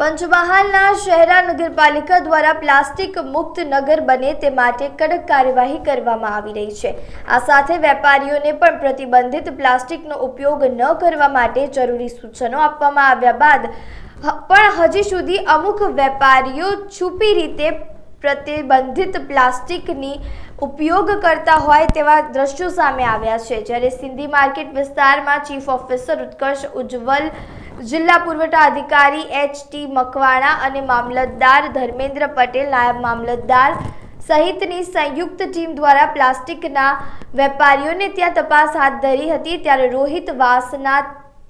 પંચમહાલના શહેરા નગરપાલિકા દ્વારા પ્લાસ્ટિક મુક્ત નગર બને તે માટે કડક કાર્યવાહી કરવામાં આવી રહી છે. આ સાથે વેપારીઓને પણ પ્રતિબંધિત પ્લાસ્ટિકનો ઉપયોગ ન કરવા માટે જરૂરી સૂચનો આપવામાં આવ્યા બાદ પણ હજી સુધી અમુક વેપારીઓ છુપી રીતે પ્રતિબંધિત પ્લાસ્ટિકની ઉપયોગ કરતા હોય તેવા દ્રશ્યો સામે આવ્યા છે. જ્યારે સિંધી માર્કેટ વિસ્તારમાં ચીફ ઓફિસર ઉત્કર્ષ ઉજ્જવલ જિલ્લા પુરવઠા અધિકારી એચ ટી મકવાણા અને મામલતદાર ધર્મેન્દ્ર પટેલ નાયબ મામલતદાર સહિતની સંયુક્ત ટીમ દ્વારા પ્લાસ્ટિકના વેપારીઓને ત્યાં તપાસ હાથ ધરી હતી ત્યારે રોહિત વાસના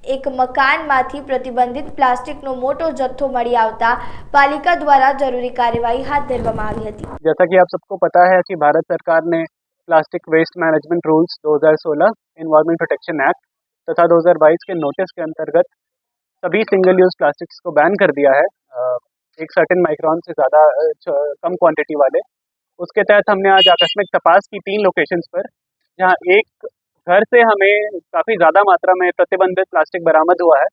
એક મકાનમાંથી પ્રતિબંધિત પ્લાસ્ટિકનો મોટો જથ્થો મળી આવતા પાલિકા દ્વારા જરૂરી કાર્યવાહી હાથ ધરવામાં આવી હતી जैसा कि आप सबको पता है कि भारत सरकार ने plastic waste management rules 2016 environment protection act तथा 2022 के नोटिस के अंतर्गत सभी सिंगल यूज़ प्लास्टिक्स को बैन कर दिया है। एक सर्टेन माइक्रोन से ज़्यादा कम क्वांटिटी वाले। उसके तहत हमने आज आकस्मिक तपास की तीन लोकेशंस पर, जहाँ एक घर से हमें काफ़ी ज़्यादा मात्रा में प्रतिबंधित प्लास्टिक बरामद हुआ है,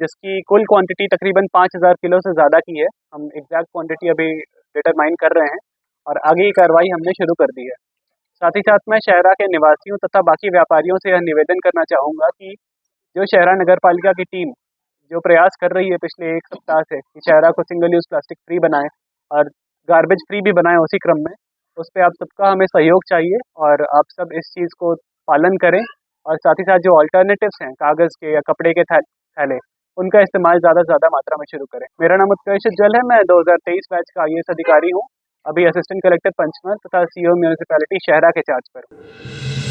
जिसकी कुल क्वांटिटी तकरीबन पाँच हज़ार किलो से ज़्यादा की है। हम एग्जैक्ट क्वांटिटी अभी डिटरमाइन कर रहे हैं और आगे की कार्रवाई हमने शुरू कर दी है। साथ ही साथ मैं शहरा के निवासियों तथा बाकी व्यापारियों से यह निवेदन करना चाहूँगा कि जो शहरा नगर पालिका की टीम जो प्रयास कर रही है पिछले एक सप्ताह से कि शहरा को सिंगल यूज़ प्लास्टिक फ्री बनाएँ और गार्बेज फ्री भी बनाएँ उसी क्रम में, उस पर आप सबका हमें सहयोग चाहिए और आप सब इस चीज़ को पालन करें और साथ ही साथ जो ऑल्टरनेटिव्स हैं, कागज़ के या कपड़े के थैले उनका इस्तेमाल ज़्यादा से ज़्यादा मात्रा में शुरू करें। मेरा नाम उत्कर्ष उज्जवल है, मैं 2023 बैच का आई अधिकारी हूँ, अभी असिस्टेंट कलेक्टर पंचमहल तथा सीओ म्यूनिसिपैलिटी शहरा के चार्ज पर हूँ।